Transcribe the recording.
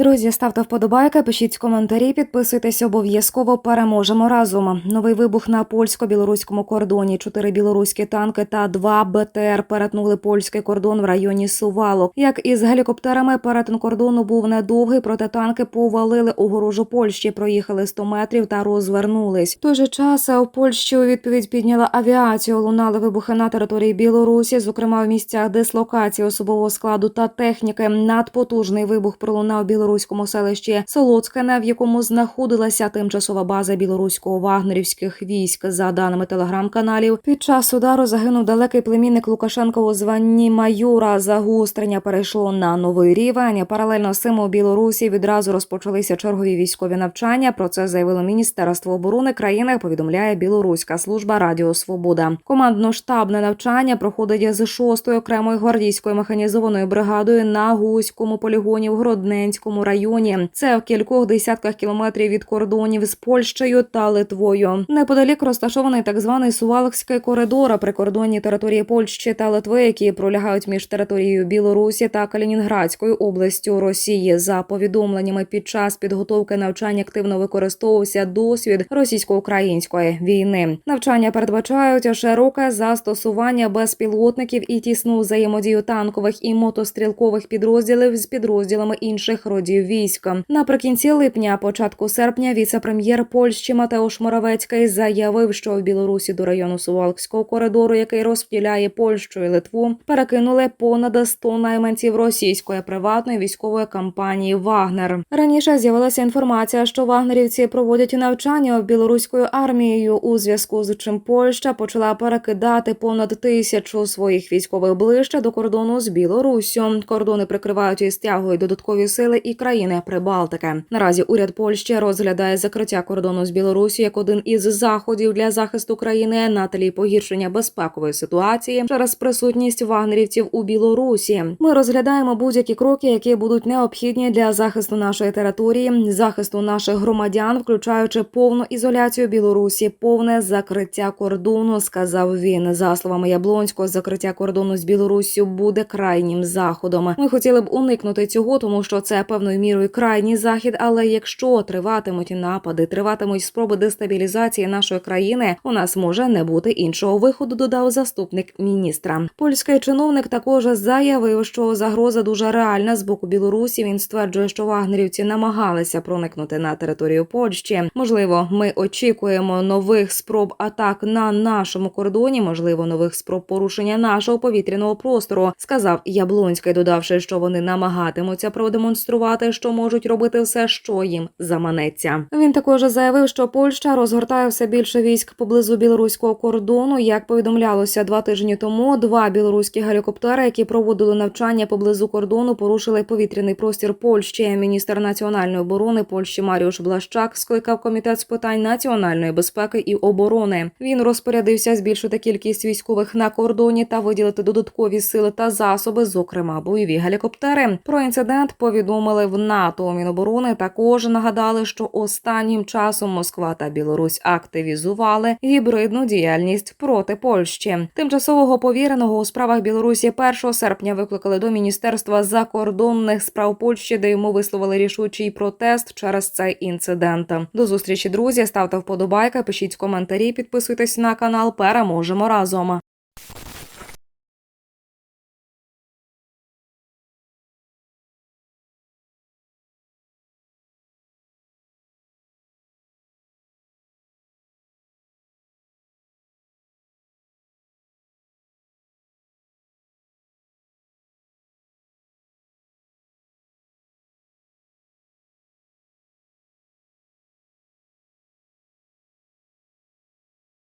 Друзі, ставте вподобайки, пишіть коментарі, підписуйтесь обов'язково. Переможемо разом. Новий вибух на польсько-білоруському кордоні. Чотири білоруські танки та два БТР перетнули польський кордон в районі Сувалок. Як із гелікоптерами, перетин кордону був недовгий, проте танки повалили огорожу Польщі, проїхали 100 метрів та розвернулись. В той же час у Польщі у відповідь підняла авіацію. Лунали вибухи на території Білорусі, зокрема в місцях дислокації особового складу та техніки. Надпотужний вибух пролунав у білоруському селищі Солоцкане, в якому знаходилася тимчасова база білоруського вагнерівських військ. За даними телеграм-каналів, під час удару загинув далекий племінник Лукашенка у званні майора. Загострення перейшло на новий рівень. Паралельно з цим у Білорусі відразу розпочалися чергові військові навчання. Про це заявило Міністерство оборони країни. Повідомляє Білоруська служба Радіо Свобода. Командно-штабне навчання проходить з 6-ї окремої гвардійської механізованої бригадою на Гуському полігоні в Гродненському районі. Це в кількох десятках кілометрів від кордонів з Польщею та Литвою. Неподалік розташований так званий Сувалкський коридор, прикордонні території Польщі та Литви, які пролягають між територією Білорусі та Калінінградською областю Росії. За повідомленнями під час підготовки навчання активно використовувався досвід російсько-української війни. Навчання передбачають широке застосування безпілотників і тісну взаємодію танкових і мотострілкових підрозділів з підрозділами інших родів військ. Наприкінці липня, початку серпня, віце-прем'єр Польщі Матеуш Моравецький заявив, що в Білорусі до району Сувалкського коридору, який розподіляє Польщу і Литву, перекинули понад 100 найманців російської приватної військової компанії Вагнер. Раніше з'явилася інформація, що вагнерівці проводять навчання білоруською армією, у зв'язку з чим Польща почала перекидати понад тисячу своїх військових ближче до кордону з Білоруссю. Кордони прикривають і стягують додаткові сили країни Прибалтики. Наразі уряд Польщі розглядає закриття кордону з Білорусі як один із заходів для захисту країни на тлі погіршення безпекової ситуації через присутність вагнерівців у Білорусі. Ми розглядаємо будь-які кроки, які будуть необхідні для захисту нашої території, захисту наших громадян, включаючи повну ізоляцію Білорусі, повне закриття кордону. Сказав він. За словами Яблонського, закриття кордону з Білоруссю буде крайнім заходом. Ми хотіли б уникнути цього, тому що це певною мірою крайній захід. Але якщо триватимуть напади, триватимуть спроби дестабілізації нашої країни, у нас може не бути іншого виходу. Додав заступник міністра. Польський чиновник також заявив, що загроза дуже реальна з боку Білорусі. Він стверджує, що вагнерівці намагалися проникнути на територію Польщі. Можливо, ми очікуємо нових спроб атак на нашому кордоні, можливо, нових спроб порушення нашого повітряного простору, сказав Яблонський, додавши, що вони намагатимуться продемонструвати, що можуть робити все, що їм заманеться. Він також заявив, що Польща розгортає все більше військ поблизу білоруського кордону. Як повідомлялося два тижні тому, два білоруські гелікоптери, які проводили навчання поблизу кордону, порушили повітряний простір Польщі. Міністр національної оборони Польщі Маріуш Блащак скликав комітет з питань національної безпеки і оборони. Він розпорядився збільшити кількість військових на кордоні та виділити додаткові сили та засоби, зокрема бойові гелікоптери. Про інцидент повідомили в НАТО. Міноборони також нагадали, що останнім часом Москва та Білорусь активізували гібридну діяльність проти Польщі. Тимчасового повіреного у справах Білорусі 1 серпня викликали до міністерства закордонних справ Польщі, де йому висловили рішучий протест через цей інцидент. До зустрічі, друзі. Ставте вподобайки, пишіть коментарі, підписуйтесь на канал. Переможемо разом.